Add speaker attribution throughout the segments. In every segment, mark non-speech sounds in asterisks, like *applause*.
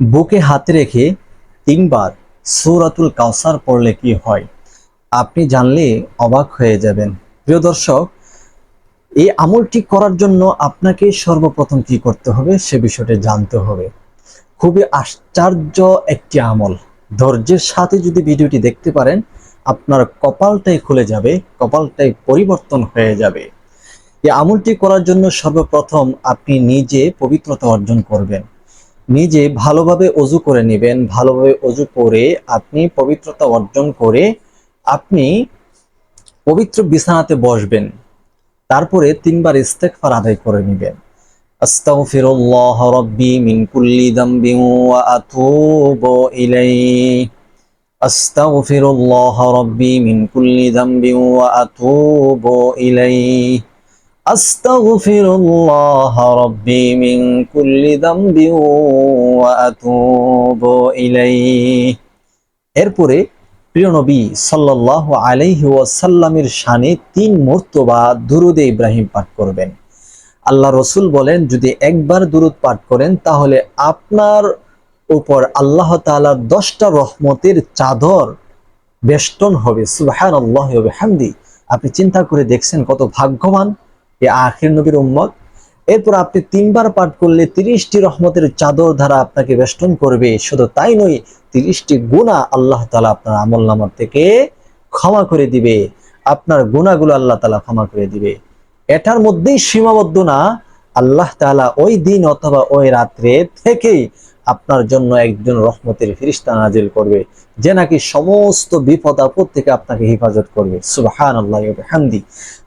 Speaker 1: বুকে হাতে রেখে তিনবার সূরাতুল কাউসার পড়লে কি হয়? আপনি জানলে অবাক হয়ে যাবেন। প্রিয় দর্শক, এই আমলটি করার জন্য আপনাকে সর্বপ্রথম কি করতে হবে সে বিষয়টি জানতে হবে। খুবই আশ্চর্য একটি আমল। ধৈর্যের সাথে যদি ভিডিওটি দেখতে পারেন, আপনার কপালটাই খুলে যাবে, কপালটাই পরিবর্তন হয়ে যাবে। এই আমলটি করার জন্য সর্বপ্রথম আপনি নিজে পবিত্রতা অর্জন করবেন। নিজে ভালোভাবে অজু করে নেবেন, ভালোভাবে অজু করে আপনি পবিত্রতা অর্জন করে আপনি পবিত্র বিছানাতে বসবেন। তারপরে তিনবার ইস্তেগফার আদায় করে নেবেন। আস্তাগফিরুল্লাহ রাব্বি মিন কুল্লি যামবিন ওয়া আতুবু ইলাইহি। আস্তাগফিরুল্লাহ রাব্বি মিন কুল্লি যামবিন ওয়া আতুবু ইলাইহি। আস্তাগফিরুল্লাহ রাব্বি মিন কুল্লি যামবিন ওয়া আতুবু ইলাইহি। এরপরে প্রিয় নবী সাল্লাল্লাহু আলাইহি ওয়াসাল্লামের শানে তিন মর্তবা দুরুদে ইব্রাহিম পাঠ করবেন। আল্লাহ রসুল বলেন, যদি একবার দুরুদ পাঠ করেন, তাহলে আপনার উপর আল্লাহ তাআলার দশটা রহমতের চাদর বেষ্টন হবে। সুবহান আল্লাহ হামদি আপনি চিন্তা করে দেখছেন কত ভাগ্যবান? এ আখির নবীর উম্মত। এরপর আপনি তিনবার পাঠ করলে তিরিশটি রহমতের চাদর দ্বারা আপনাকে বেষ্টন করবে। শুধু তাই নয়, তিরিশটি গুণা আল্লাহ তালা আপনার আমল নামার থেকে ক্ষমা করে দিবে। আপনার গুণাগুলো আল্লাহ তালা ক্ষমা করে দিবে। এটার মধ্যেই সীমাবদ্ধ না, আল্লাহ তালা ওই দিন অথবা ওই রাত্রে থেকেই আপনার জন্য একজন রহমতের ফিরিস্তা নাজিল করবে, যে নাকি সমস্ত বিপদ আপদ থেকে আপনাকে হেফাজত করবে। সুবাহান আল্লাহ হামদি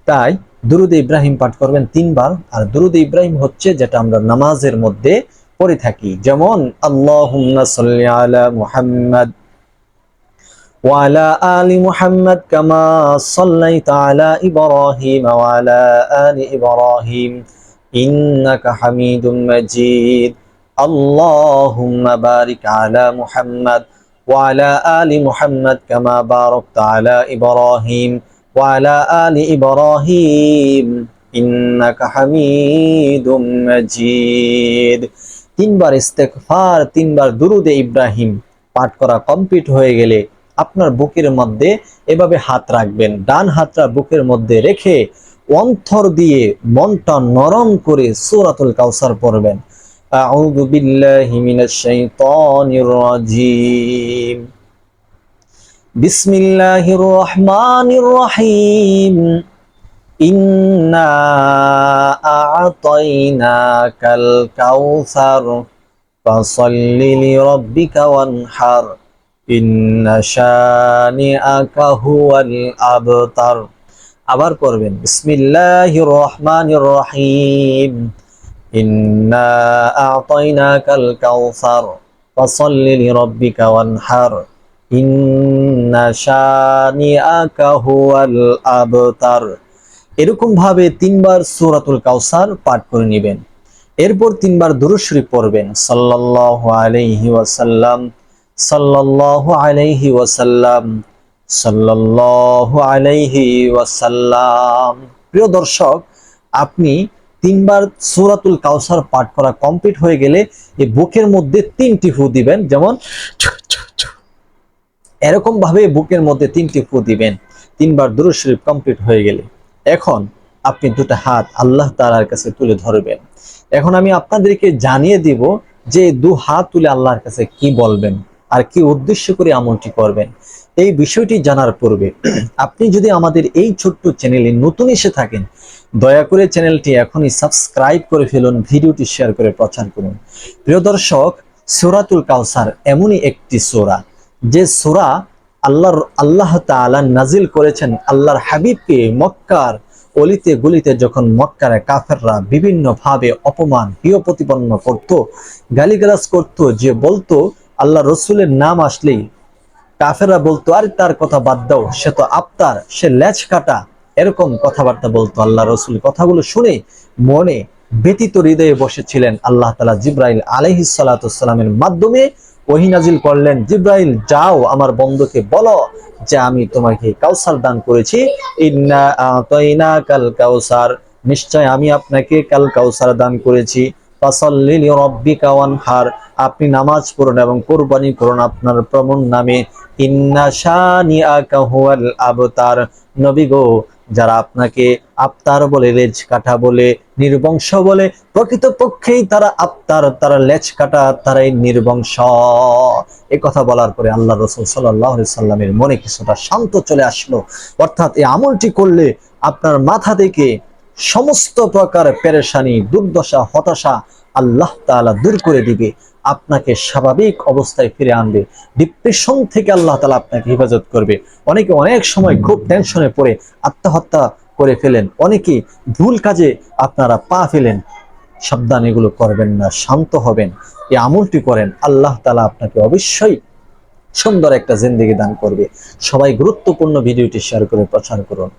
Speaker 1: তাই দুরুদ ইব্রাহিম পাঠ করবেন তিনবার আর দুরুদ ইব্রাহিম হচ্ছে যেটা আমরা নামাজের মধ্যে পড়ে থাকি যেমন আল্লাহুম্মা সাল্লি আলা মুহাম্মাদ وعلى آل محمد كما صليت على إبراهيم وعلى آل إبراهيم إنك حميد مجيد اللهم بارك على محمد وعلى آل محمد كما باركت على إبراهيم وعلى آل إبراهيم إنك حميد مجيد তিনবার ইস্তেগফার তিনবার দুরুদে ইব্রাহিম পাঠ করা কমপ্লিট হয়ে গেলে আপনার বুকের মধ্যে এভাবে হাত রাখবেন ডান হাতটা বুকের মধ্যে রেখে অন্তর দিয়ে মনটা নরম করে সূরাতুল কাউসার পড়বেন আউযু বিল্লাহি মিনাশ শাইতানির রাজিম বিসমিল্লাহির রহমানির রহিম ইন্না আ'তাইনাকাল কাউসার ফাসাল্লি লিরাব্বিকা ওয়ানহার। ইন্না শানিআকা হুয়াল আবতার। আবার করবেন বিসমিল্লাহির রহমানির রহিম ইন্না আ'তাইনাকাল কাউসার ফাসাল্লি লিরাব্বিকা ওয়ানহার। আবতার। এরকম ভাবে তিনবার সূরাতুল কাউসার পাঠ করে নেবেন। এরপর তিনবার দুরূদ পড়বেন। সাল্লাল্লাহু আলাইহি ওয়াসাল্লাম, সাল্লাল্লাহু আলাইহি ওয়াসাল্লাম, সাল্লাল্লাহু আলাইহি ওয়াসাল্লাম। প্রিয় দর্শক, আপনি তিনবার সূরাতুল কাউসার পাঠ করা কমপ্লিট হয়ে গেলে এই বুকের মধ্যে তিনটি ফু দিবেন। যেমন এরকম ভাবে বুকের মধ্যে তিনটি ফু দিবেন, তিনবার দুরূদ শরীফ কমপ্লিট হয়ে গেলে। এখন আপনি দুটো হাত আল্লাহ তাআলার কাছে তুলে ধরবেন। এখন আমি আপনাদেরকে জানিয়ে দিব যে দু হাত তুলে আল্লাহর কাছে কি বলবেন আর কি উদ্দেশ্য করে আমলটি করবেন। এই বিষয়টি জানার পূর্বে *clears throat* আপনি যদি আমাদের এই ছোট্ট চ্যানেলে নতুন এসে থাকেন, দয়া করে চ্যানেলটি এখনই সাবস্ক্রাইব করে ফেলুন, ভিডিওটি শেয়ার করে প্রচার করুন। প্রিয় দর্শক, সূরাতুল কাউসার এমনই একটি সূরা। যে সূরা আল্লাহর আল্লাহ তাআলা নাজিল করেছেন, আল্লাহর হাবিবকে মক্কার অলিতে গলিতে যখন মক্কার কাফেররা বিভিন্ন ভাবে অপমান প্রিয় প্রতিপন্ন করত, গালিগালাজ করত, যে বলতো আল্লাহ রসুলের নাম আসলেই কাফেররা বলতো, আরে তার কথা বাদ দাও, সে তো আপ্তার সে লেজ কাটা। এরকম কথাবার্তা বলতো আল্লাহ রসুল। কথাগুলো শুনে মনে ব্যতীত হৃদয়ে বসেছিলেন আল্লাহ তালা জিব্রাইল আলহিস সালাতামের মাধ্যমে। ওহি নাজিল করলেন, জিব্রাইল, যাও আমার বন্ধুকে বলো যে আমি তোমাকে কাউসার দান করেছি। ইন্না আতাইনা কাল কাউসার। নিশ্চয় আমি আপনাকে কাল কাউসার দান করেছি। আপনি নামাজ পড়ুন এবং কোরবানি করুন আপনার প্রমণ নামে। ইন্না হুয়াল আবতার। নবী গো যারা আপনাকে আবতার বলে, লেজ কাটা বলে, নির্বংশ বলে, প্রকৃতপক্ষেই তারা আবতার তারা লেজ কাটা, তারাই নির্বংশ। এ কথা বলার পরে আল্লাহ রসুল সাল্লাহ সাল্লামের মনে কিছুটা শান্ত চলে আসলো। অর্থাৎ এই আমলটি করলে আপনার মাথা থেকে সমস্ত প্রকার পেরেশানি, দুর্দশা, হতাশা আল্লাহ তাআলা দূর করে দিবে, আপনাকে স্বাভাবিক অবস্থায় ফিরে আনবে। ডিপ্রেশন থেকে আল্লাহ তালা আপনাকে হেফাজত করবে। অনেকে অনেক সময় খুব টেনশনে পড়ে, আত্মহত্যা করে ফেলেন। অনেকে ভুল কাজে আপনারা পা ফেলেন। সাবধান এগুলো করবেন না, শান্ত হবেন। এই আমলটি করেন, আল্লাহ তাআলা আপনাকে অবশ্যই সুন্দর একটা জিন্দেগি দান করবে। সবাই গুরুত্বপূর্ণ ভিডিওটি শেয়ার করে প্রচার করুন।